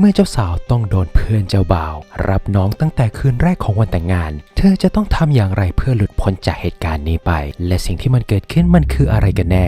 เมื่อเจ้าสาวต้องโดนเพื่อนเจ้าบ่าว รับน้องตั้งแต่คืนแรกของวันแต่งงาน เธอจะต้องทำอย่างไรเพื่อหลุดพ้นจากเหตุการณ์นี้ไป และสิ่งที่มันเกิดขึ้นมันคืออะไรกันแน่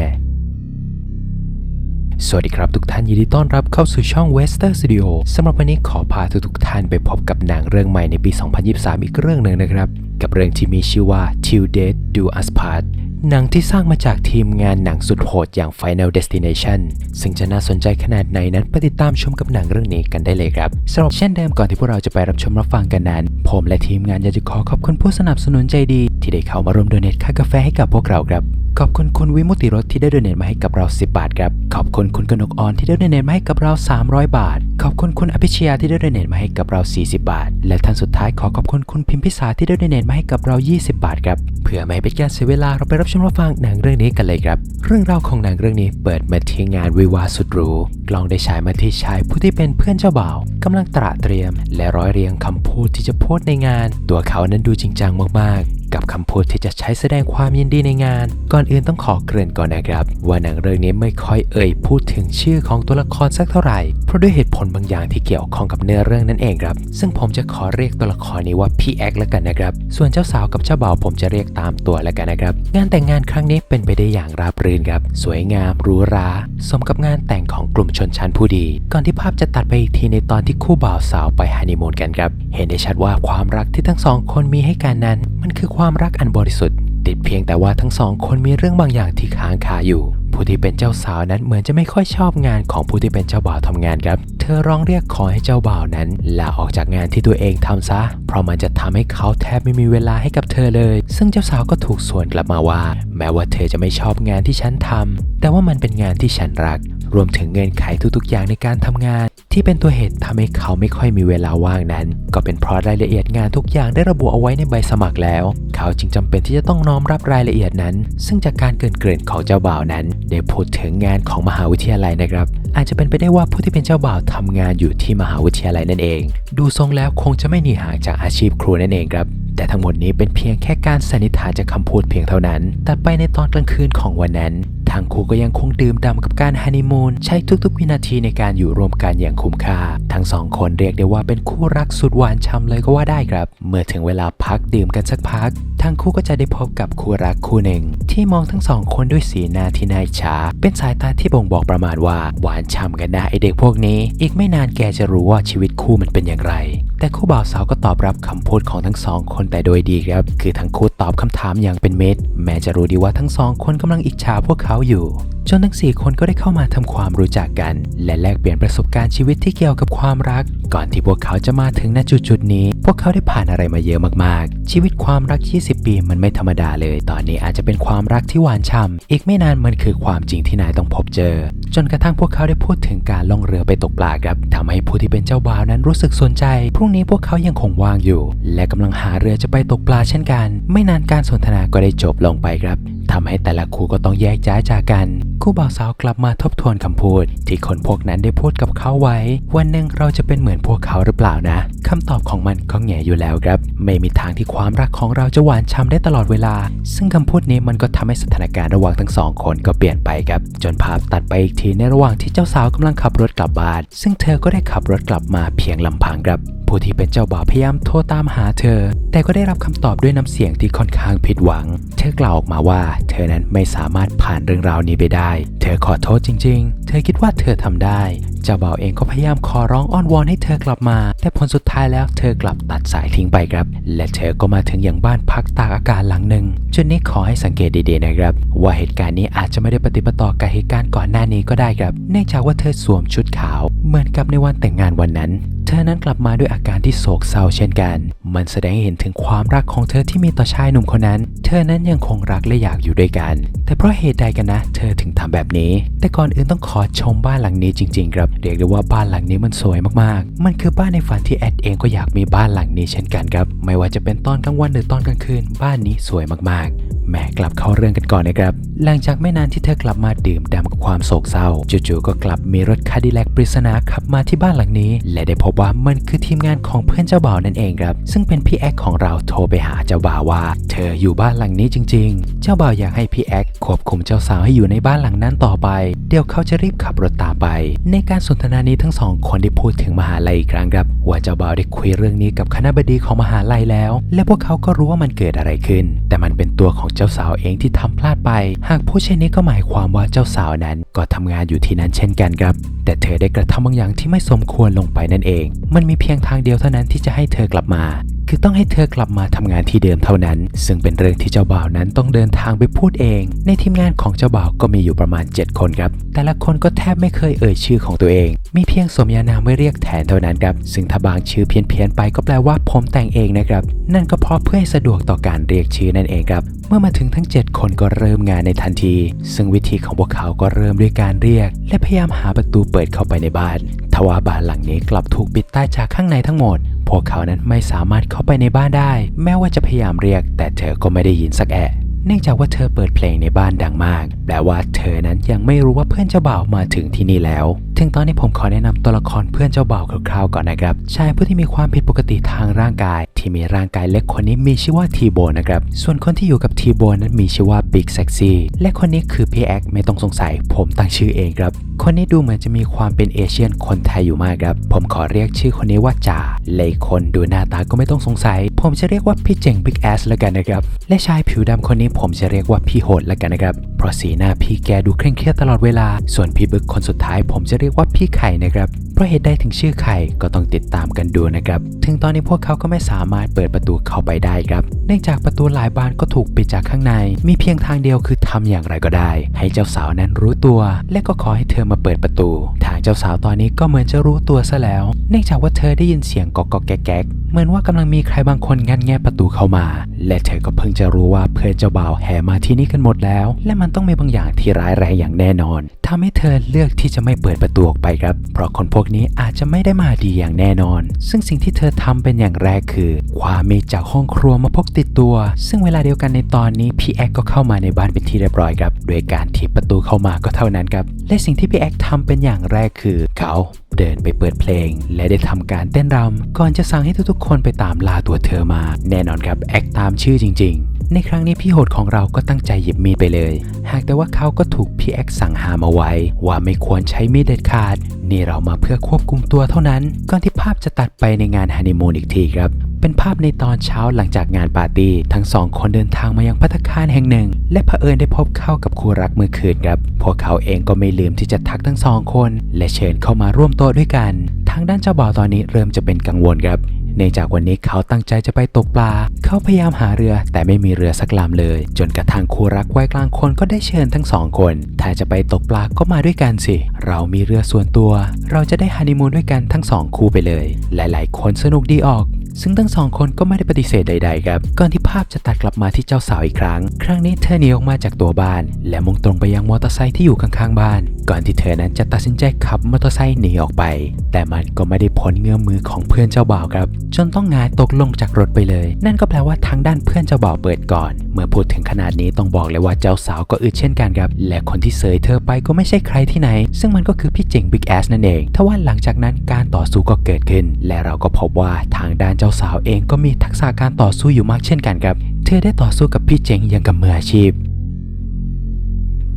สวัสดีครับทุกท่านยินดีต้อนรับเข้าสู่ช่อง Wester Studio สำหรับวันนี้ขอพาทุกๆท่านไปพบกับหนังเรื่องใหม่ในปี 2023 อีกเรื่องหนึ่งนะครับ กับเรื่องที่มีชื่อว่า Till Death Do Us Part หนังที่สร้างมาจากทีมงานหนังสุดโหดอย่าง Final Destination ซึ่งจะน่าสนใจขนาดไหนนั้นไปติดตามชมกับหนังเรื่องนี้กันได้เลยครับสำหรับเช่นเดิมก่อนที่พวกเราจะไปรับชมรับฟังกันนั้น ผมและทีมงานอยากจะขอขอบคุณผู้สนับสนุนใจดี ที่ได้เข้ามาร่วมโดเนทค่ากาแฟให้กับพวกเราครับ ขอบคุณคุณวิมุติรสที่ได้ดเนทมาให้กับเรา 10 บาทครับ ขอบคุณคุณกนกออนที่ได้ดเนทมาให้กับเรา 300 บาท ขอบคุณคุณอภิชยาที่ได้ดเนทมาให้กับเรา 40 บาท และท่านสุดท้ายขอขอบคุณคุณพิมพิสาที่ได้ดเนทมาให้กับเรา 20 บาทครับ เพื่อไม่ให้เป็นการเสียเวลาเราไปรับชมรับฟังหนังเรื่องนี้กันเลยครับ เรื่องราวของหนังเรื่องนี้เปิดมาที่งานวิวาสุดหรูกล้องได้ฉายมาที่ชายผู้ที่เป็นเพื่อนเจ้าบ่าวกำลังตระเตรียม และร้อยเรียงคำพูดที่จะพูดในงาน ตัวเขานั้นดูจริงจังมากๆกับคำพูดที่จะใช้แสดงความยินดีในงาน ก่อนอื่นต้องขอเกริ่นก่อนนะครับ ว่าหนังเรื่องนี้ไม่ค่อยเอ่ยพูดถึงชื่อของตัวละครสักเท่าไหร่ เพราะด้วยเหตุผลบางอย่างที่เกี่ยวข้องกับเนื้อเรื่องนั่นเองครับ ซึ่งผมจะขอเรียกตัวละครนี้ว่าพี่แอ็กแล้วกันนะครับ ส่วนเจ้าสาวกับเจ้าบ่าวผมจะเรียกตามตัวแล้วกันนะครับ งานแต่งงานครั้งนี้เป็นไปได้อย่างราบรื่นครับ สวยงามหรูหรา สมกับงานแต่งของกลุ่มชนชั้นผู้ดี ก่อนที่ภาพจะตัดไปอีกทีในตอนที่คู่บ่าวสาวไปฮันนีมูนกันครับ เห็นได้ชัดว่าความรักที่ทั้งสองคนมีให้กันนั้น มันคือความรักอันบริสุทธิ์ ติดเพียงแต่ว่าทั้งสองคนมีเรื่องบางอย่างที่ค้างคาอยู่ ผู้ที่เป็นเจ้าสาวนั้นเหมือนจะไม่ค่อยชอบงานของผู้ที่เป็นเจ้าบ่าวทำงานครับ เธอร้องเรียกขอให้เจ้าบ่าวนั้นลาออกจากงานที่ตัวเองทำซะ เพราะมันจะทำให้เขาแทบไม่มีเวลาให้กับเธอเลย ซึ่งเจ้าสาวก็ถูกสวนกลับมาว่า แม้ว่าเธอจะไม่ชอบงานที่ฉันทำแต่ว่ามันเป็นงานที่ฉันรัก รวมถึงเงื่อนไขทุกๆอย่างในการทำงาน ที่เป็นตัวเหตุทำให้เขาไม่ค่อยมีเวลาว่างนั้น ก็เป็นเพราะรายละเอียดงานทุกอย่างได้ระบุเอาไว้ในใบสมัครแล้ว เขาจึงจำเป็นที่จะต้องน้อมรับรายละเอียดนั้น ซึ่งจากการเกินเกริ่นของเจ้าบ่าวนั้น ได้พูดถึงงานของมหาวิทยาลัยนะครับ อาจจะเป็นไปได้ว่าผู้ที่เป็นเจ้าบ่าวทำงานอยู่ที่มหาวิทยาลัยนั่นเอง ดูทรงแล้วคงจะไม่หนีห่างจากอาชีพครูนั่นเองครับแต่ทั้งหมดนี้เป็นเพียงแค่การสันนิษฐานจากคำพูดเพียงเท่านั้น แต่ไปในตอนกลางคืนของวันนั้นทั้งคู่ก็ยังคงดื่มด่ำกับการฮันนีมูนใช้ทุกๆวินาทีในการอยู่รวมกันอย่างคุ้มค่า ทั้งสองคนเรียกได้ว่าเป็นคู่รักสุดหวานช่ำเลยก็ว่าได้ครับ เมื่อถึงเวลาพักดื่มกันสักพัก ทั้งคู่ก็จะได้พบกับคู่รักคู่หนึ่ง ที่มองทั้งสองคนด้วยสีหน้าที่น่าอิจฉาเป็นสายตาที่บ่งบอกประมาณว่าหวานช่ำกันนะไอเด็กพวกนี้ อีกไม่นานแกจะรู้ว่าชีวิตคู่มันเป็นอย่างไร แต่คู่บ่าวสาวก็ตอบรับคำพูดของทั้งสองคนแต่โดยดีครับ คือทั้งคู่ตอบคำถามอย่างเป็นเมิตรแม้จะรู้ดีว่าทั้งสองคนกำลังอิจฉาพวกเขาอยู่ จนทั้ง 4 คนก็ได้เข้ามาทำความรู้จักกัน และแลกเปลี่ยนประสบการณ์ชีวิตที่เกี่ยวกับความรัก ก่อนที่พวกเขาจะมาถึงณจุดจุดนี้ พวกเขาได้ผ่านอะไรมาเยอะมากๆ ชีวิตความรัก 20 ปีมันไม่ธรรมดาเลย ตอนนี้อาจจะเป็นความรักที่หวานฉ่ำอีกไม่นานมันคือความจริงที่นายต้องพบเจอ จนกระทั่งพวกเขาได้พูดถึงการล่องเรือไปตกปลาครับทำให้ผู้ที่เป็นเจ้าบ่าวนั้นรู้สึกสนใจ พรุ่งนี้พวกเขายังคงว่างอยู่ และกำลังหาเรือจะไปตกปลาเช่นกัน ไม่นานการสนทนาก็ได้จบลงไปครับ ทำให้แต่ละคู่ก็ต้องแยกย้ายจากกัน คู่บ่าวสาวกลับมาทบทวนคำพูด ที่คนพวกนั้นได้พูดกับเขาไว้ วันหนึ่งเราจะเป็นเหมือนพวกเขาหรือเปล่านะคำตอบของมันก็แง่อยู่แล้วครับ ไม่มีทางที่ความรักของเราจะหวานช่ำได้ตลอดเวลา ซึ่งคำพูดนี้มันก็ทำให้สถานการณ์ระหว่างทั้งสองคนก็เปลี่ยนไปครับ จนภาพตัดไปอีกทีในระหว่างที่เจ้าสาวกำลังขับรถกลับบ้าน ซึ่งเธอก็ได้ขับรถกลับมาเพียงลำพังครับผู้ที่เป็นเจ้าบ่าวพยายามโทรตามหาเธอ แต่ก็ได้รับคำตอบด้วยน้ำเสียงที่ค่อนข้างผิดหวัง เธอกล่าวออกมาว่าเธอนั้นไม่สามารถผ่านเรื่องราวนี้ไปได้ เธอขอโทษจริง ๆ เธอคิดว่าเธอทำได้เจ้าบ่าวเองก็พยายามขอร้องอ้อนวอนให้เธอกลับมา แต่ผลสุดท้ายแล้วเธอกลับตัดสายทิ้งไปครับ และเธอก็มาถึงอย่างบ้านพักตากอากาศหลังหนึ่งจุดนี้ขอให้สังเกตดีๆนะครับ ว่าเหตุการณ์นี้อาจจะไม่ได้ปฏิปต่อกับเหตุการณ์ก่อนหน้านี้ก็ได้ครับ เนื่องจากว่าเธอสวมชุดขาว เหมือนกับในวันแต่งงานวันนั้นเธอนั้นกลับมาด้วยอาการที่โศกเศร้าเช่นกัน มันแสดงให้เห็นถึงความรักของเธอที่มีต่อชายหนุ่มคนนั้น เธอนั้นยังคงรักและอยากอยู่ด้วยกัน แต่เพราะเหตุใดกันนะ เธอถึงทำแบบนี้ แต่ก่อนอื่นต้องขอชมบ้านหลังนี้จริง ๆ ครับเรียกได้ว่าบ้านหลังนี้มันสวยมากๆ มันคือบ้านในฝันที่แอดเองก็อยากมีบ้านหลังนี้เช่นกันครับ ไม่ว่าจะเป็นตอนกลางวันหรือตอนกลางคืน บ้านนี้สวยมากๆ แหม่กลับเข้าเรื่องกันก่อนนะครับ หลังจากไม่นานที่เธอกลับมาดื่มด่ำกับความโศกเศร้า จู่ๆก็กลับมีรถคาดิแลกปริศนาขับมาที่บ้านหลังนี้ และได้พบว่ามันคือทีมงานของเพื่อนเจ้าบ่าวนั่นเองครับ ซึ่งเป็นพี่แอ๊กของเราโทรไปหาเจ้าบ่าวว่า เธออยู่บ้านหลังนี้จริง ๆ เจ้าบ่าวอยากให้พี่แอ๊กควบคุมเจ้าสาวให้อยู่ในบ้านหลังนั้นต่อไป เดี๋ยวเขาจะรีบขับรถตามไป ในการสนทนานี้ทั้งสองคนได้พูดถึงมหาลัยอีกครั้งครับ ว่าเจ้าบ่าวได้คุยเรื่องนี้กับคณะบดีของมหาลัยแล้ว และพวกเขาก็รู้ว่ามันเกิดอะไรขึ้น แต่มันเป็นตัวของเจ้าสาวเองที่ทำพลาดไป หากพูดเช่นนี้ก็หมายความว่าเจ้าสาวนั้นก็ทำงานอยู่ที่นั้นเช่นกันครับ แต่เธอได้กระทำบางอย่างที่ไม่สมควรลงไปนั่นเอง มันมีเพียงทางเดียวเท่านั้นที่จะให้เธอกลับมา คือต้องให้เธอกลับมาทำงานที่เดิมเท่านั้น ซึ่งเป็นเรื่องที่เจ้าบ่าวนั้นต้องเดินทางไปพูดเอง ในทีมงานของเจ้าบ่าวก็มีอยู่ประมาณ 7 คนครับ แต่ละคนก็แทบไม่เคยเอ่ยชื่อของตัวเอง มีเพียงสมญานามไว้เรียกแทนเท่านั้นครับ ซึ่งถ้าบางชื่อเพี้ยนๆไปก็แปลว่าผมแต่งเองนะครับ นั่นก็เพราะเพื่อให้สะดวกต่อการเรียกชื่อนั่นเองครับ เมื่อมาถึงทั้ง 7 คนก็เริ่มงานในทันที ซึ่งวิธีของพวกเขาก็เริ่มด้วยการเรียก และพยายามหาประตูเปิดเข้าไปในบ้าน ทว่าบ้านหลังนี้กลับถูกปิดใต้จากข้างในทั้งหมด พวกเขานั้นไม่สามารถเข้าไปในบ้านได้ แม้ว่าจะพยายามเรียก แต่เธอก็ไม่ได้ยินสักแอะ เนื่องจากว่าเธอเปิดเพลงในบ้านดังมาก แปลว่าเธอนั้นยังไม่รู้ว่าเพื่อนเจ้าบ่าวมาถึงที่นี่แล้ว ถึงตอนนี้ผมขอแนะนำตัวละครเพื่อนเจ้าบ่าวคร่าวๆก่อนนะครับ ชายผู้ที่มีความผิดปกติทางร่างกาย ที่มีร่างกายเล็กคนนี้มีชื่อว่าทีโบนะครับ ส่วนคนที่อยู่กับทีโบนั้นมีชื่อว่าบิ๊กเซ็กซี่และคนนี้คือพี่แอ็กไม่ต้องสงสัย ผมตั้งชื่อเองครับ คนนี้ดูเหมือนจะมีความเป็นเอเชียนคนไทยอยู่มากครับ ผมขอเรียกชื่อคนนี้ว่าจ่าเลยคนดูหน้าตาก็ไม่ต้องสงสัย ผมจะเรียกว่าพี่เจ๋งบิ๊กแอสแล้วกันนะครับ และชายผิวดำคนนี้ผมจะเรียกว่าพี่โหดแล้วกันนะครับ เพราะสีหน้าพี่แกดูเคร่งเครียดตลอดเวลา ส่วนพี่บึกคนสุดท้าย ผมจะเรียกว่าพี่ไข่นะครับ เพราะเหตุใดถึงชื่อไข่ก็ต้องติดตามกันดูนะครับ ถึงตอนนี้พวกเขาก็ไม่สามารถเปิดประตูเข้าไปได้ครับ เนื่องจากประตูหลายบานก็ถูกปิดจากข้างใน มีเพียงทางเดียวคือทำอย่างไรก็ได้ ให้เจ้าสาวนั้นรู้ตัว และก็ขอให้เธอมาเปิดประตูทาง จ้าสาวตอนนี้ก็เหมือนจะรู้ตัวซะแล้ว เนื่องจากว่าเธอได้ยินเสียงกอกกแก๊กแก๊กเหมือนว่ากำลังมีใครบางคนงันแงะประตูเข้ามา และเธอก็เพิ่งจะรู้ว่าเพื่อนเจ้าบ่าวแห่มาที่นี่กันหมดแล้ว และมันต้องมีบางอย่างที่ร้ายแรงอย่างแน่นอนทำให้เธอเลือกที่จะไม่เปิดประตูออกไปครับ เพราะคนพวกนี้อาจจะไม่ได้มาดีอย่างแน่นอน ซึ่งสิ่งที่เธอทำเป็นอย่างแรกคือความมีจากห้องครัวมาพกติดตัว ซึ่งเวลาเดียวกันในตอนนี้พี่แอ๊กก็เข้ามาในบ้านเป็นที่เรียบร้อยครับโดยการถีบประตูเข้ามาก็เท่านั้นครับและสิ่งที่พี่แอ๊กทำเป็นอย่างแรกคือเขาเดินไปเปิดเพลง และได้ทำการเต้นรำก่อนจะสั่งให้ทุกๆคนไปตามล่าตัวเธอมา แน่นอนครับแอคตามชื่อจริงๆ ในครั้งนี้พี่โหดของเราก็ตั้งใจหยิบมีดไปเลย หากแต่ว่าเขาก็ถูกพี่แอคสั่งหามเอาไว้ ว่าไม่ควรใช้มีดเด็ดขาด นี่เรามาเพื่อควบคุมตัวเท่านั้น ก่อนที่ภาพจะตัดไปในงานฮันนีมูนอีกทีครับเป็นภาพในตอนเช้าหลังจากงานปาร์ตี้ ทั้งสองคนเดินทางมายังพัตตาคารแห่งหนึ่ง และเผอิญได้พบเข้ากับคู่รักเมื่อคืนครับ พวกเขาเองก็ไม่ลืมที่จะทักทั้งสองคน และเชิญเข้ามาร่วมโต๊ะด้วยกัน ทางด้านเจ้าบ่าวตอนนี้เริ่มจะเป็นกังวลครับ เนื่องจากวันนี้เขาตั้งใจจะไปตกปลา เขาพยายามหาเรือแต่ไม่มีเรือสักลำเลย จนกระทั่งคู่รักวัยกลางคนก็ได้เชิญทั้งสองคน ถ้าจะไปตกปลาก็มาด้วยกันสิ เรามีเรือส่วนตัว เราจะได้ฮันนีมูนด้วยกันทั้งสองคู่ไปเลย หลาย ๆ คนสนุกดีออก ซึ่งทั้งสองคนก็ไม่ได้ปฏิเสธใดๆครับก่อนที่ภาพจะตัดกลับมาที่เจ้าสาวอีกครั้ง ครั้งนี้เธอหนีออกมาจากตัวบ้าน และมุ่งตรงไปยังมอเตอร์ไซค์ที่อยู่ข้างๆบ้าน ก่อนที่เธอนั้นจะตัดสินใจขับมอเตอร์ไซค์หนีออกไป แต่มันก็ไม่ได้พ้นเงื้อมมือของเพื่อนเจ้าบ่าวครับ จนต้องงายตกลงจากรถไปเลย นั่นก็แปลว่าทางด้านเพื่อนเจ้าบ่าวเปิดก่อน เมื่อพูดถึงขนาดนี้ต้องบอกเลยว่าเจ้าสาวก็อึดเช่นกันครับ และคนที่เสยเธอไปก็ไม่ใช่ใครที่ไหน ซึ่งมันก็คือพี่เจ๋งบิ๊กแอสนั่นเองทว่าหลังจากนั้นการต่อสู้ก็เกิดขึ้น และเราก็พบว่าทางด้านเจ้าาสาวเองก็มีทักษะการต่อสู้อยู่มากเช่นกันครับ เธอได้ต่อสู้กับพี่เจ๋งอย่างกับมืออาชีพ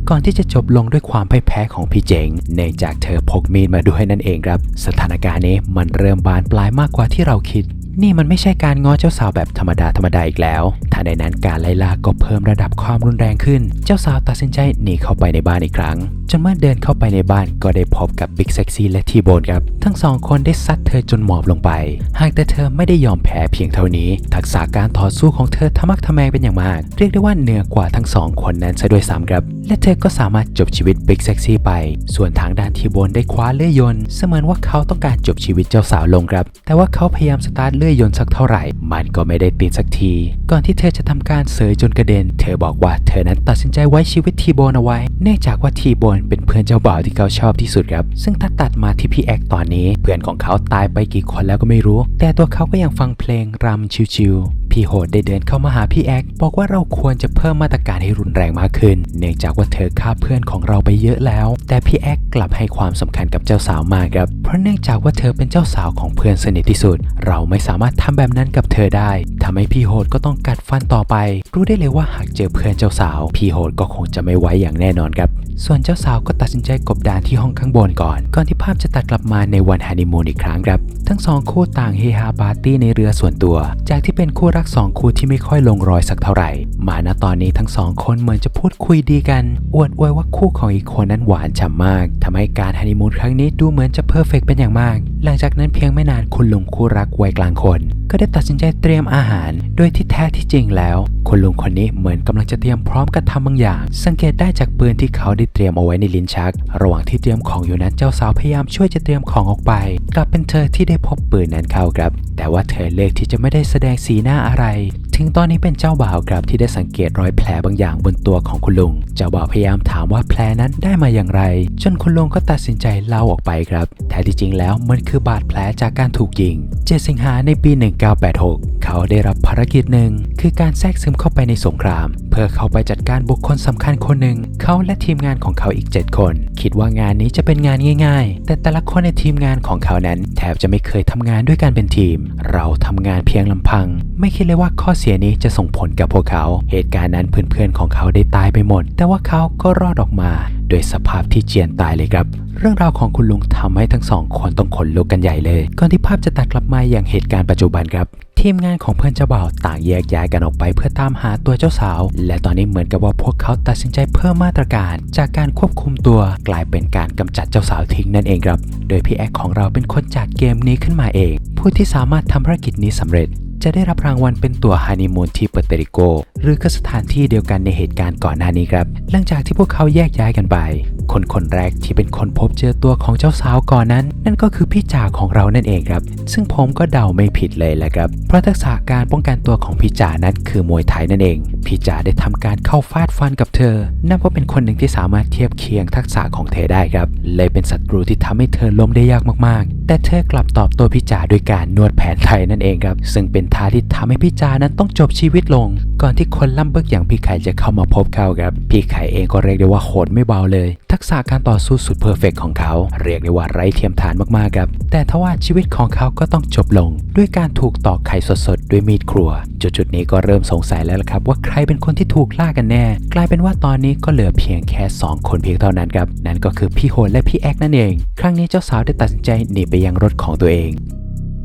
ก่อนที่จะจบลงด้วยความพ่ายแพ้ของพี่เจ๋งเนื่องจากเธอพกมีดมาด้วยนั่นเองครับ สถานการณ์นี้มันเริ่มบานปลายมากกว่าที่เราคิด นี่มันไม่ใช่การง้อเจ้าสาวแบบธรรมดาธรรมดาอีกแล้วทันใดนั้นการไล่ล่าก็เพิ่มระดับความรุนแรงขึ้น เจ้าสาวตัดสินใจหนีเข้าไปในบ้านอีกครั้ง จนเมื่อเดินเข้าไปในบ้านก็ได้พบกับบิ๊กเซ็กซี่และทีโบนครับ ทั้งสองคนได้ซัดเธอจนหมอบลงไป หากแต่เธอไม่ได้ยอมแพ้เพียงเท่านี้ ทักษะการต่อสู้ของเธอทะมักทะแมงเป็นอย่างมาก เรียกได้ว่าเหนือกว่าทั้งสองคนนั้นซะด้วยซ้ำครับ และเธอก็สามารถจบชีวิตบิ๊กเซ็กซี่ไป ส่วนทางด้านทีโบนได้คว้าเลื่อยยนต์เสมือนว่าเขาต้องการจบชีวิตเจ้าสาวลงครับ แต่ว่าเขาพยายามสตาร์ทเลื่อยยนต์สักเท่าไหร่ มันก็ไม่ได้ติดสักที ก่อนที่เธอจะทำการเสยจนกระเด็น เธอบอกว่าเธอนั้นตัดสินใจไว้ชีวิตทีโบนเอาไว้ เนื่องจากว่าทีโบนเป็นเพื่อนเจ้าบ่าวที่เขาชอบที่สุดครับ ซึ่งถ้าตัดมาที่พี่แอ็กตอนนี้ เพื่อนของเขาตายไปกี่คนแล้วก็ไม่รู้ แต่ตัวเขาก็ยังฟังเพลงรำชิวๆ พี่โหดได้เดินเข้ามาหาพี่แอ๊กบอกว่าเราควรจะเพิ่มมาตรการให้รุนแรงมากขึ้น เนื่องจากว่าเธอฆ่าเพื่อนของเราไปเยอะแล้ว แต่พี่แอ๊กกลับให้ความสำคัญกับเจ้าสาวมากครับ เพราะเนื่องจากว่าเธอเป็นเจ้าสาวของเพื่อนสนิทที่สุด เราไม่สามารถทำแบบนั้นกับเธอได้ทำให้พี่โหดก็ต้องกัดฟันต่อไป รู้ได้เลยว่าหากเจอเพื่อนเจ้าสาว พี่โหดก็คงจะไม่ไว้อย่างแน่นอนครับ ส่วนเจ้าสาวก็ตัดสินใจกบดานที่ห้องข้างบนก่อน ก่อนที่ภาพจะตัดกลับมาในวันฮันนีมูนอีกครั้งครับ ทั้งสองคู่ต่างเฮฮาปาร์ตี้ในเรือส่วนตัว จากที่เป็นคู่รักสองคู่ที่ไม่ค่อยลงรอยสักเท่าไหร่ มาณตอนนี้ทั้งสองคนเหมือนจะพูดคุยดีกัน อวดอวยว่าคู่ของอีกคนนั้นหวานฉ่ำมากทำให้การฮันนีมูนครั้งนี้ดูเหมือนจะเพอร์เฟกเป็นอย่างมาก หลังจากนั้นเพียงไม่นานคุณลุงคู่รักวัยกลางคน ก็ได้ตัดสินใจเตรียมอาหาร โดยที่แท้ที่จริงแล้วคุณลุงคนนี้เหมือนกำลังจะเตรียมพร้อมกระทำบางอย่าง สังเกตได้จากปืนที่เขาได้เตรียมเอาไว้ในลิ้นชัก ระหว่างที่เตรียมของอยู่นั้นเจ้าสาวพยายามช่วยจะเตรียมของออกไป กลับเป็นเธอที่ได้พบปืนนั้นเข้าครับแต่ว่าเธอเลือกที่จะไม่ได้แสดงสีหน้าอะไร ถึงตอนนี้เป็นเจ้าบ่าวครับที่ได้สังเกตรอยแผลบางอย่างบนตัวของคุณลุง เจ้าบ่าวพยายามถามว่าแผลนั้นได้มาอย่างไร จนคุณลุงก็ตัดสินใจเล่าออกไปครับแท้ที่จริงแล้วมันคือบาดแผลจากการถูกยิง 7 สิงหาในปี 1986 เขาได้รับภารกิจหนึ่ง คือการแทรกซึมเข้าไปในสงคราม เพื่อเข้าไปจัดการบุคคลสำคัญคนหนึ่ง เขาและทีมงานของเขาอีก 7 คน คิดว่างานนี้จะเป็นงานง่าย ๆ แต่แต่ละคนในทีมงานของเขานั้น แทบจะไม่เคยทำงานด้วยกันเป็นทีม เราทำงานเพียงลำพัง ไม่คิดเลยว่าข้อเสียนี้จะส่งผลกับพวกเขา เหตุการณ์นั้นเพื่อนๆของเขาได้ตายไปหมด แต่ว่าเขาก็รอดออกมา โดยสภาพที่เจียนตายเลยครับเรื่องราวของคุณลุงทำให้ทั้งสองคนต้องขนลุกกันใหญ่เลย ก่อนที่ภาพจะตัดกลับมาอย่างเหตุการณ์ปัจจุบันครับ ทีมงานของเพื่อนเจ้าบ่าวต่างแยกย้ายกันออกไปเพื่อตามหาตัวเจ้าสาว และตอนนี้เหมือนกับว่าพวกเขาตัดสินใจเพิ่มมาตรการ จากการควบคุมตัวกลายเป็นการกำจัดเจ้าสาวทิ้งนั่นเองครับ โดยพี่แอคของเราเป็นคนจัดเกมนี้ขึ้นมาเอง ผู้ที่สามารถทำภารกิจนี้สำเร็จ จะได้รับรางวัลเป็นตั๋วฮันนีมูนที่เปอร์เตริโก หรือก็สถานที่เดียวกันในเหตุการณ์ก่อนหน้านี้ครับ หลังจากที่พวกเขาแยกย้ายกันไป คนคนแรกที่เป็นคนพบเจอตัวของเจ้าสาวก่อนนั้น นั่นก็คือพี่จ่าของเรานั่นเองครับ ซึ่งผมก็เดาไม่ผิดเลยแหละครับ เพราะทักษะการป้องกันตัวของพี่จ่านั้นคือมวยไทยนั่นเอง พี่จ่าได้ทำการเข้าฟาดฟันกับเธอ นับว่าเป็นคนหนึ่งที่สามารถเทียบเคียงทักษะของเธอได้ครับ เลยเป็นศัตรูที่ทำให้เธอล้มได้ยากมากๆ แต่เธอกลับตอบโต้พี่จ่าด้วยการนวดแผนไทยนั่นเองครับ ซึ่งเป็นท่าที่ทำให้พี่จานั้นต้องจบชีวิตลง ก่อนที่คนล่ำเบิกอย่างพี่ไข่จะเข้ามาพบเขาครับ พี่ไข่เองก็เรียกได้ว่าโหดไม่เบาเลย ทักษะการต่อสู้สุดเพอร์เฟกของเขา เรียกได้ว่าไร้เทียมทานมากๆครับ แต่ทว่าชีวิตของเขาก็ต้องจบลง ด้วยการถูกตอกไข่สดๆด้วยมีดครัว จุดๆนี้ก็เริ่มสงสัยแล้วละครับ ว่าใครเป็นคนที่ถูกล่ากันแน่ กลายเป็นว่าตอนนี้ก็เหลือเพียงแค่ 2 คนเพียงเท่านั้นครับนั่นก็คือพี่โหนและพี่แอกนั่นเอง ครั้งนี้เจ้าสาวได้ตัดสินใจหนีไปยังรถของตัวเอง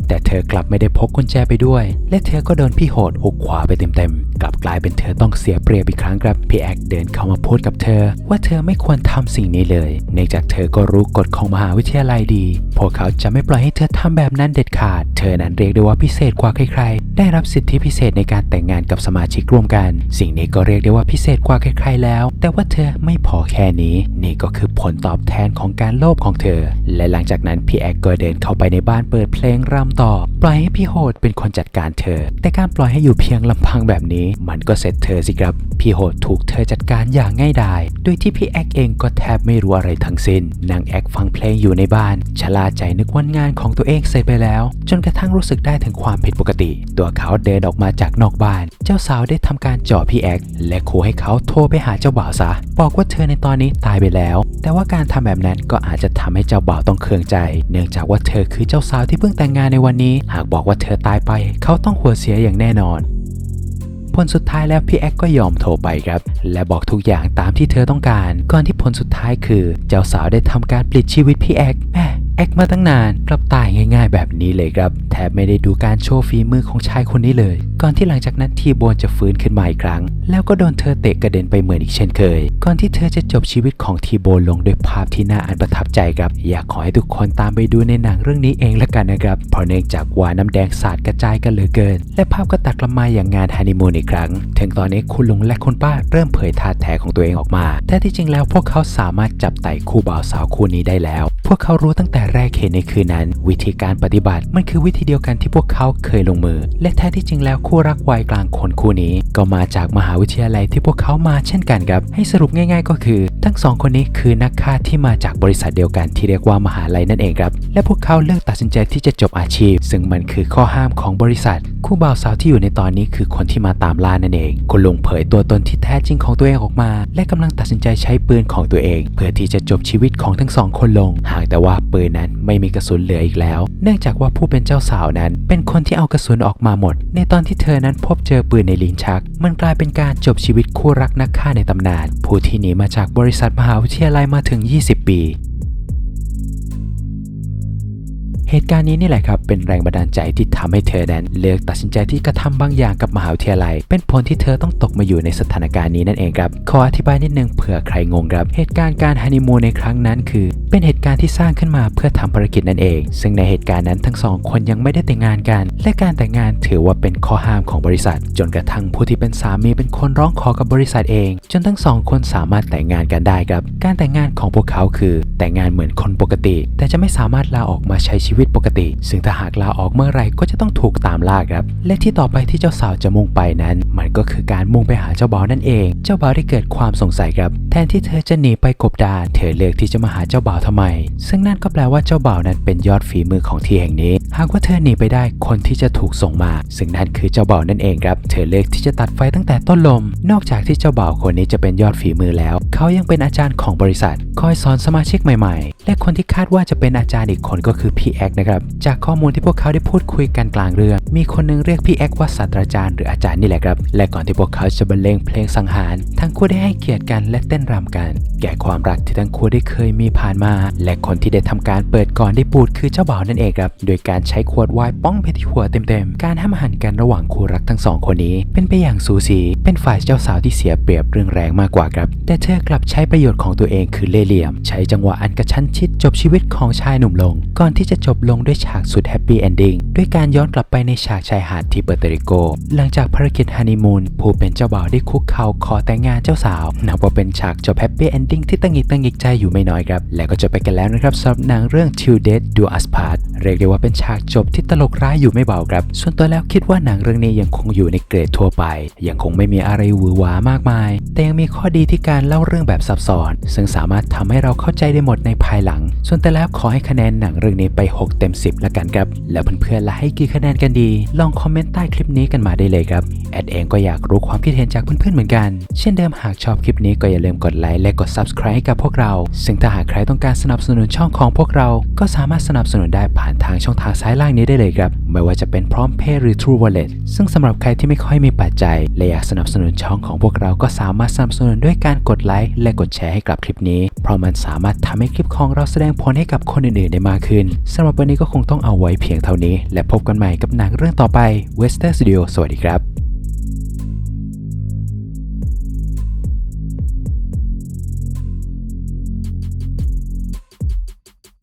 แต่เธอกลับไม่ได้พกกุญแจไปด้วย และเธอก็โดนพี่โหดหุกขวาไปเต็มๆ กลับกลายเป็นเธอต้องเสียเปรียบอีกครั้งครับพี่แอกเดินเข้ามาพูดกับเธอ ว่าเธอไม่ควรทำสิ่งนี้เลยเนื่องจากเธอก็รู้กฎของมหาวิทยาลัยดี พวกเขาจะไม่ปล่อยให้เธอทำแบบนั้นเด็ดขาด เธอนั้นเรียกได้ว่าพิเศษกว่าใครๆ ได้รับสิทธิพิเศษในการแต่งงานกับสมาชิกร่วมกัน สิ่งนี้ก็เรียกได้ว่าพิเศษกว่าใครๆแล้ว แต่ว่าเธอไม่พอแค่นี้ นี่ก็คือผลตอบแทนของการโลภของเธอ และหลังจากนั้นพี่แอกก็เดินเข้าไปในบ้านเปิดเพลงรำต่อ ปล่อยให้พี่โหดเป็นคนจัดการเธอ แต่การปล่อยให้อยู่เพียงลำพังแบบนี้มันก็เสร็จเธอสิครับ พี่โหดถูกเธอจัดการอย่างง่ายดายโดยที่พี่แอกเองก็แทบไม่รู้อะไรทั้งสิ้นนางแอกฟังเพลงอยู่ในบ้านชะล่าใจนึกว่างานของตัวเองเสร็จไปแล้ว จนกระทั่งรู้สึกได้ถึงความผิดปกติ ตัวเขาเดินออกมาจากนอกบ้าน เจ้าสาวได้ทำการเจาะพี่แอกและขู่ให้เขาโทรไปหาเจ้าบ่าวซะ บอกว่าเธอในตอนนี้ตายไปแล้ว แต่ว่าการทำแบบนั้นก็อาจจะทำให้เจ้าบ่าวต้องเคืองใจ เนื่องจากว่าเธอคือเจ้าสาวที่เพิ่งแต่งงานในวันนี้ หากบอกว่าเธอตายไป เขาต้องหัวเสียอย่างแน่นอน ผลสุดท้ายแล้วพี่แอ๊กก็ยอมโทรไปครับ และบอกทุกอย่างตามที่เธอต้องการ ก่อนที่ผลสุดท้ายคือ เจ้าสาวได้ทำการปลิดชีวิตพี่แอ๊กแม่ แอกมาตั้งนานกลับตายง่ายๆ แบบนี้เลยครับ แทบไม่ได้ดูการโชว์ฝีมือของชายคนนี้เลย ก่อนที่หลังจากนั้นทีโบนจะฟื้นขึ้นมาอีกครั้ง แล้วก็โดนเธอเตะกระเด็นไปเหมือนอีกเช่นเคย ก่อนที่เธอจะจบชีวิตของทีโบนลงด้วยภาพที่น่าอันประทับใจครับ อยากขอให้ทุกคนตามไปดูในหนังเรื่องนี้เองละกันนะครับ เพราะเนื่องจากว่าน้ำแดงสาดกระจายกันเหลือเกิน และภาพก็ตัดกลับมาอย่างงานฮันนีมูนอีกครั้ง ถึงตอนนี้คุณลุงและคุณป้าเริ่มเผยท่าแท้ของตัวเองออกมา แต่ที่จริงแล้วพวกเขาสามารถจับไต่คู่บ่าวสาวคู่นี้ได้แล้ว พวกเขารู้ตั้งแต่แรกเห็นในคืนนั้น วิธีการปฏิบัติมันคือวิธีเดียวกันที่พวกเขาเคยลงมือ และแท้ที่จริงแล้วคู่รักวัยกลางคนคู่นี้ ก็มาจากมหาวิทยาลัยที่พวกเขามาเช่นกันครับ ให้สรุปง่าย ๆ ก็คือ ทั้งสองคนนี้คือนักฆ่าที่มาจากบริษัทเดียวกันที่เรียกว่ามหาลัยนั่นเองครับ และพวกเขาเลือกตัดสินใจที่จะจบอาชีพ ซึ่งมันคือข้อห้ามของบริษัท คู่บ่าวสาวที่อยู่ในตอนนี้คือคนที่มาตามล่านั่นเองคุณลุงเผยตัวตนที่แท้จริงของตัวเองออกมา และกำลังตัดสินใจใช้ปืนของตัวเอง เพื่อที่จะจบชีวิตของทั้งสองคนลง หากแต่ว่าปืนนั้นไม่มีกระสุนเหลืออีกแล้ว เนื่องจากว่าผู้เป็นเจ้าสาวนั้น เป็นคนที่เอากระสุนออกมาหมด ในตอนที่เธอนั้นพบเจอปืนในลิ้นชัก มันกลายเป็นการจบชีวิตคู่รักนักฆ่าในตำนาน ผู้ที่หนีมาจากบริษัทมหาวิทยาลัยมาถึง 20 ปี เหตุการณ์นี้นี่แหละครับเป็นแรงบันดาลใจที่ทำให้เธอนั้นเลือกตัดสินใจที่กระทำบางอย่างกับมหาวิทยาลัย เป็นผลที่เธอต้องตกมาอยู่ในสถานการณ์นี้นั่นเองครับขออธิบายนิดนึงเผื่อใครงงครับ เหตุการณ์การฮันนีมูนในครั้งนั้นคือ เป็นเหตุการณ์ที่สร้างขึ้นมาเพื่อทำภารกิจนั่นเอง ซึ่งในเหตุการณ์นั้นทั้งสองคนยังไม่ได้แต่งงานกัน และการแต่งงานถือว่าเป็นข้อห้ามของบริษัท จนกระทั่งผู้ที่เป็นสามีเป็นคนร้องขอกับบริษัทเอง จนทั้งสองคนสามารถแต่งงานกันได้ครับ การแต่งงานของพวกเขาคือ แต่งงานเหมือนคนปกติ แต่จะไม่สามารถลาออกมาใช้ชีวิตปกติ ซึ่งถ้าหากลาออกเมื่อไรก็จะต้องถูกตามล่าครับ และที่ต่อไปที่เจ้าสาวจะมุ่งไปนั้น มันก็คือการมุ่งไปหาเจ้าบ่าวนั่นเอง เจ้าบ่าวได้เกิดความสงสัยครับ แทนที่เธอจะหนีไปกบดานเธอเลือกที่จะมาหาเจ้าบ่าวทำไม ซึ่งนั่นก็แปลว่าเจ้าบ่าวนั้นเป็นยอดฝีมือของที่แห่งนี้ หากว่าเธอหนีไปได้คนที่จะถูกส่งมา ซึ่งนั่นคือเจ้าบ่าวนั่นเองครับ เธอเลือกที่จะตัดไฟตั้งแต่ต้นลม นอกจากที่เจ้าบ่าวคนนี้จะเป็นยอดฝีมือแล้ว เขายังเป็นอาจารย์ของบริษัท คอยสอนสมาชิกใหม่ๆ และคนที่คาดว่าจะเป็นอาจารย์อีกคนก็คือพี่แอกนะครับ จากข้อมูลที่พวกเขาได้พูดคุยกันกลางเรื่อง มีคนหนึงเรียกพี่แอกว่าศาสตราจารย์หรืออาจารย์นี่แหละครับ และก่อนที่พวกเขาจะบรรเลงเพลงสังหาร ทั้งคู่ได้ให้เกียรติกันและเต้นรำกัน แก่ความรักที่ทั้งคู่ได้เคยมีผ่านมา และคนที่ได้ทำการเปิดก่อนได้ปูดคือเจ้าบ่าวนั่นเองครับ โดยการใช้ขวดไวน์ป้องไปที่หัวเต็มๆ การห้ามหันกันระหว่างคู่รักทั้งสองคนนี้ เป็นไปอย่างสูสี เป็นฝ่ายเจ้าสาวที่เสียเปรียบเรื่องแรงมากกว่าครับ แต่เธอกลับใช้ประโยชน์ของตัวเองคือเล่เหลี่ยม ใช้จังหวะอันกระชั้นชิดจบชีวิตของชายหนุ่มลง ก่อนที่จะจบลงด้วยฉากสุดแฮปปี้เอนดิ้งด้วยการย้อนกลับไปในฉากชายหาดที่เปอร์โตริโก หลังจากภารกิจฮันนีมูนผู้เป็นเจ้าบ่าวได้คุกเข่าขอแต่งงานเจ้าสาว นับว่าเป็นฉากจบแฮปปี้เอนดิ้งที่ตั้งหิกตั้งหิกใจอยู่ไม่น้อยครับ และก็จบไปกันแล้วนะครับสำหรับหนังเรื่อง Till Death Do Us Part เรียกได้ว่าเป็นฉากจบที่ตลกร้ายอยู่ไม่เบาครับ ส่วนตัวแล้วคิดว่าหนังเรื่องนี้ยังคงอยู่ในเกรดทั่วไป ยังคงไม่มีอะไรหวือหวามากมาย แต่ยังมีข้อดีที่การเล่าเรื่องแบบซับซ้อน ซึ่งสามารถทำให้เราเข้าใจได้หมดในภายหลัง ส่วนแต่แล้วขอให้คะแนนหนังเรื่องนี้ไป 6เต็ม 10 ละกันครับ แล้วเพื่อนๆละให้กี่คะแนนกันดี ลองคอมเมนต์ใต้คลิปนี้กันมาได้เลยครับ แอดเองก็อยากรู้ความคิดเห็นจากเพื่อนๆเหมือนกัน เช่นเดิมหากชอบคลิปนี้ก็อย่าลืมกดไลค์และกด subscribe ให้กับพวกเรา ซึ่งถ้าหากใครต้องการสนับสนุนช่องของพวกเรา ก็สามารถสนับสนุนได้ผ่านทางช่องทางซ้ายล่างนี้ได้เลยครับ ไม่ว่าจะเป็นพร้อมเพย์หรือ True Wallet ซึ่งสำหรับใครที่ไม่ค่อยมีปัจจัย และอยากสนับสนุนช่องของพวกเราก็สามารถสนับสนุนด้วยการกดไลค์และกดแชร์ให้กับคลิปนี้ เพราะมันสามารถทำให้คลิปของเราแสดงผลให้กับคนอื่นๆได้มากขึ้นสำหรับวันนี้ก็คงต้องเอาไว้เพียงเท่านี้ และพบกันใหม่กับหนังเรื่องต่อไป Western Studio สวัสดีครับ